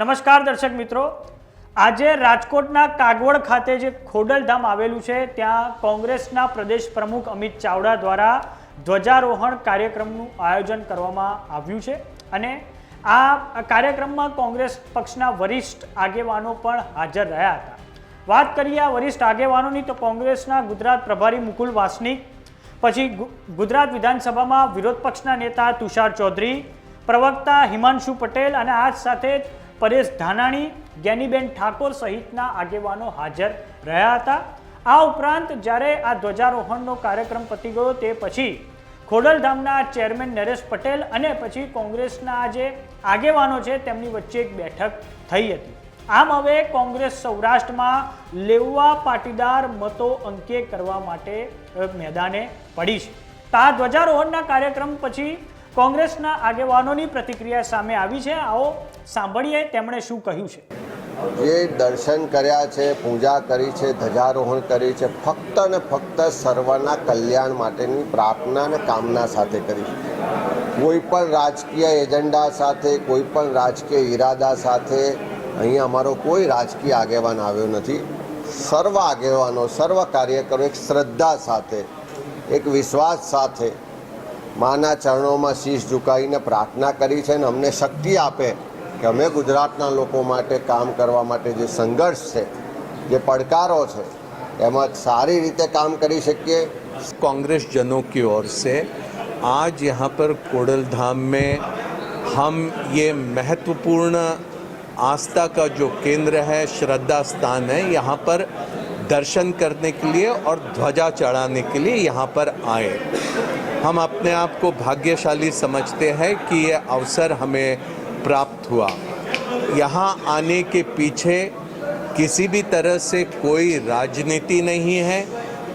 નમસ્કાર દર્શક મિત્રો. આજે રાજકોટના કાગવડ ખાતે જે ખોડલધામ આવેલું છે, ત્યાં કોંગ્રેસના પ્રદેશ પ્રમુખ અમિત ચાવડા દ્વારા ધ્વજારોહણ કાર્યક્રમનું આયોજન કરવામાં આવ્યું છે અને આ કાર્યક્રમમાં કોંગ્રેસ પક્ષના વરિષ્ઠ આગેવાનો પણ હાજર રહ્યા હતા. વાત કરીએ આ વરિષ્ઠ આગેવાનોની, તો કોંગ્રેસના ગુજરાત પ્રભારી મુકુલ વાસનિક, પછી ગુજરાત વિધાનસભામાં વિરોધ પક્ષના નેતા તુષાર ચૌધરી, પ્રવક્તા હિમાંશુ પટેલ અને આ સાથે પરેશ ધાનાણી જ્ઞાનીબેન ઠાકોર સહિતના આગેવાનો હાજર રહ્યા હતા. આ ઉપરાંત જ્યારે આ ધ્વજારોહણનો કાર્યક્રમ પતી ગયો તે પછી ખોડલધામના ચેરમેન નરેશ પટેલ અને પછી કોંગ્રેસના જે આગેવાનો છે તેમની વચ્ચે એક બેઠક થઈ હતી. આમ હવે કોંગ્રેસ સૌરાષ્ટ્રમાં લેવા પાટીદાર મતો અંકે કરવા માટે મેદાને પડી છે. તો આ ધ્વજારોહણના કાર્યક્રમ પછી કોંગ્રેસના આગેવાનોની પ્રતિક્રિયા સામે આવી છે. આવો સાંભળીએ તેમણે શું કહ્યું છે. જે દર્શન કર્યા છે, પૂજા કરી છે, ધ્વજારોહણ કરી છે, ફક્ત ને ફક્ત સર્વના કલ્યાણ માટેની પ્રાર્થના અને કામના સાથે કરી છે. કોઈ પણ રાજકીય એજન્ડા સાથે, કોઈ પણ રાજકીય ઈરાદા સાથે અહીંયા અમારો કોઈ રાજકીય આગેવાન આવ્યો નથી. સર્વ આગેવાનો, સર્વ કાર્યકરો એક શ્રદ્ધા સાથે, એક વિશ્વાસ સાથે માના ચરણોમાં શીશ ઝુકાવીને પ્રાર્થના કરી છે અને અમને શક્તિ આપે કે અમે ગુજરાતના લોકો માટે કામ કરવા માટે જે સંઘર્ષ છે જે પડકારો છે એમાં સારી રીતે કામ કરી શકીએ कांग्रेस जनों की ओर से आज यहाँ पर कोडल धाम में हम ये महत्वपूर्ण आस्था का जो केंद्र है श्रद्धा स्थान है यहाँ पर दर्शन करने के लिए और ध्वजा चढ़ाने के लिए यहाँ पर आए हम अपने आप को भाग्यशाली समझते हैं कि ये अवसर हमें प्राप्त हुआ। यहाँ आने के पीछे किसी भी तरह से कोई राजनीति नहीं है,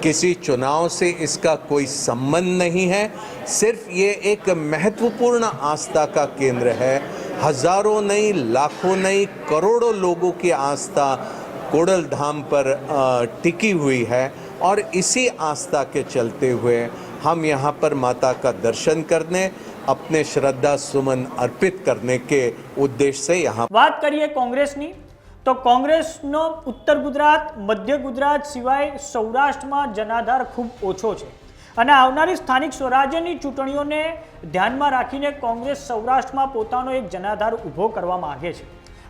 किसी चुनाव से इसका कोई संबंध नहीं है। सिर्फ़ ये एक महत्वपूर्ण आस्था का केंद्र है। हज़ारों नहीं, लाखों नहीं, करोड़ों लोगों की आस्था कोडल धाम पर टिकी हुई है और इसी आस्था के चलते हुए हम यहाँ पर माता का दर्शन करने अपने श्रद्धा सुमन अर्पित करने के उद्देश्य से यहाँ વાત કરીએ કોંગ્રેસની તો કોંગ્રેસનો ઉત્તર ગુજરાત મધ્ય ગુજરાત સિવાય સૌરાષ્ટ્રમાં જનાધાર ખૂબ ઓછો છે અને આવનારી સ્થાનિક સ્વરાજ્યની ચૂંટણીઓને ધ્યાનમાં રાખીને કોંગ્રેસ સૌરાષ્ટ્રમાં પોતાનો એક જનાધાર ઊભો કરવા માંગે છે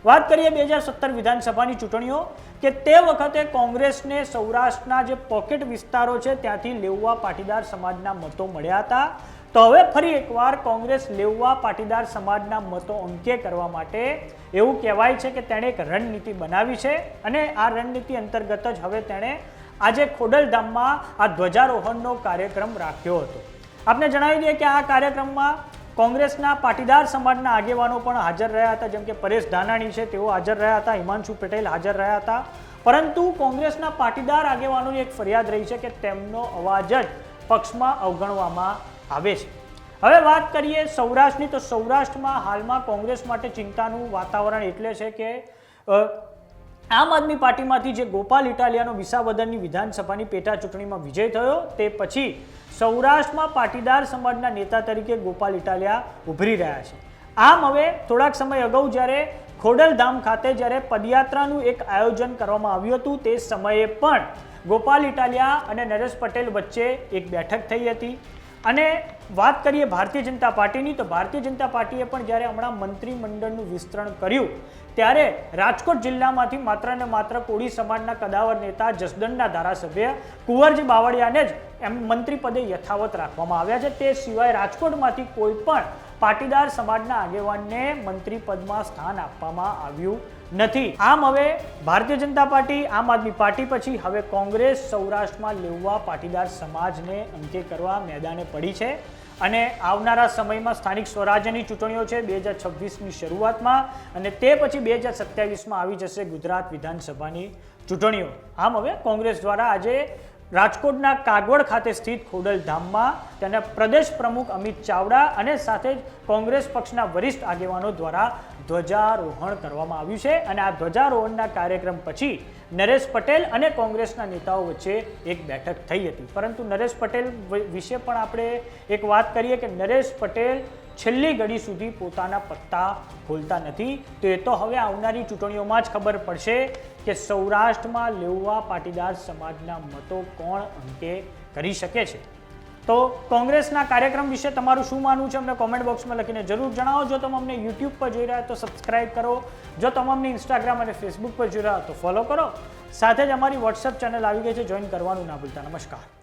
વાત કરીએ બે હજાર સત્તર વિધાનસભાની ચૂંટણીઓ, કે તે વખતે કોંગ્રેસને સૌરાષ્ટ્રના જે પોકેટ વિસ્તારો છે ત્યાંથી લેવવા પાટીદાર સમાજના મતો મળ્યા હતા. તો હવે ફરી એકવાર કોંગ્રેસ લેવવા પાટીદાર સમાજના મતો અંકે કરવા માટે એવું કહેવાય છે કે તેણે એક રણનીતિ બનાવી છે અને આ રણનીતિ અંતર્ગત જ હવે તેણે આજે ખોડલધામમાં આ ધ્વજારોહણનો કાર્યક્રમ રાખ્યો હતો. આપને જણાવી દઈએ કે આ કાર્યક્રમમાં કોંગ્રેસના પાટીદાર સમાજના આગેવાનો પણ હાજર રહ્યા હતા, જેમ કે પરેશ ધાનાણી છે, તેઓ હાજર રહ્યા હતા, હિમાંશુ પટેલ હાજર રહ્યા હતા. પરંતુ કોંગ્રેસના પાટીદાર આગેવાનોની એક ફરિયાદ રહી છે કે તેમનો અવાજ જ પક્ષમાં અવગણવામાં આવે છે. હવે વાત કરીએ સૌરાષ્ટ્રની, તો સૌરાષ્ટ્રમાં હાલમાં કોંગ્રેસ માટે ચિંતાનું વાતાવરણ એટલે છે કે આમ આદમી પાર્ટીમાંથી જે ગોપાલ ઇટાલિયાનો વિસાવદનની વિધાનસભાની પેટા ચૂંટણીમાં વિજય થયો, તે પછી સૌરાષ્ટ્રમાં પાટીદાર સમાજના નેતા તરીકે ગોપાલ ઇટાલિયા ઉભરી રહ્યા છે. આમ હવે થોડાક સમય અગાઉ જ્યારે ખોડલધામ ખાતે જ્યારે પદયાત્રાનું એક આયોજન કરવામાં આવ્યું હતું, તે સમયે પણ ગોપાલ ઇટાલિયા અને નરેશ પટેલ વચ્ચે એક બેઠક થઈ હતી. અને વાત કરીએ ભારતીય જનતા પાર્ટીની, તો ભારતીય જનતા પાર્ટીએ પણ જ્યારે હમણાં મંત્રીમંડળનું વિસ્તરણ કર્યું, ત્યારે રાજકોટ જિલ્લામાંથી માત્ર ને માત્ર કોળી સમાજના કદાવર નેતા, જસદણના ધારાસભ્ય કુંવરજી બાવળિયાને જ એમ મંત્રી પદે યથાવત રાખવામાં આવ્યા છે. તે સિવાય રાજકોટમાંથી કોઈ પણ પાટીદાર સમાજના આગેવાનને મંત્રી પદમાં સ્થાન આપવામાં આવ્યું નથી. આમ હવે ભારતીય જનતા પાર્ટી, આમ આદમી પાર્ટી પછી હવે કોંગ્રેસ સૌરાષ્ટ્રમાં લેવવા પાટીદાર સમાજને અંતે કરવા મેદાને પડી છે. અને આવનારા સમયમાં સ્થાનિક સ્વરાજ્યની ચૂંટણીઓ છે બે હજાર છવ્વીસની શરૂઆતમાં અને તે પછી બે હજાર સત્યાવીસમાં આવી જશે ગુજરાત વિધાનસભાની ચૂંટણીઓ. આમ હવે કોંગ્રેસ દ્વારા આજે રાજકોટના કાગવડ ખાતે સ્થિત ખોડલધામમાં તેના પ્રદેશ પ્રમુખ અમિત ચાવડા અને સાથે જ કોંગ્રેસ પક્ષના વરિષ્ઠ આગેવાનો દ્વારા ધ્વજારોહણ કરવામાં આવ્યું છે. અને આ ધ્વજારોહણના કાર્યક્રમ પછી નરેશ પટેલ અને કોંગ્રેસના નેતાઓ વચ્ચે એક બેઠક થઈ હતી. પરંતુ નરેશ પટેલ વિશે પણ આપણે એક વાત કરીએ કે નરેશ પટેલ છેલ્લી ઘડી સુધી પોતાના પત્તા ખોલતા નથી. તો એ તો હવે આવનારી ચૂંટણીઓમાં જ ખબર પડશે કે સૌરાષ્ટ્રમાં લેઉવા પાટીદાર સમાજના મતો કોણ અંકે કરી શકે છે? તો કોંગ્રેસના કાર્યક્રમ વિશે તમારું શું માનવું છે? અમને કોમેન્ટ બોક્સમાં લખીને જરૂર જણાવો. જો તમે અમને યુટ્યુબ પર જોઈ રહ્યા તો સબસ્ક્રાઇબ કરો. જો તમે અમને ઇન્સ્ટાગ્રામ અને ફેસબુક પર જોઈ રહ્યા તો ફોલો કરો. સાથે જ અમારી વોટ્સએપ ચેનલ આવી ગઈ છે. જોઈન કરવાનું ના ભૂલતા. નમસ્કાર.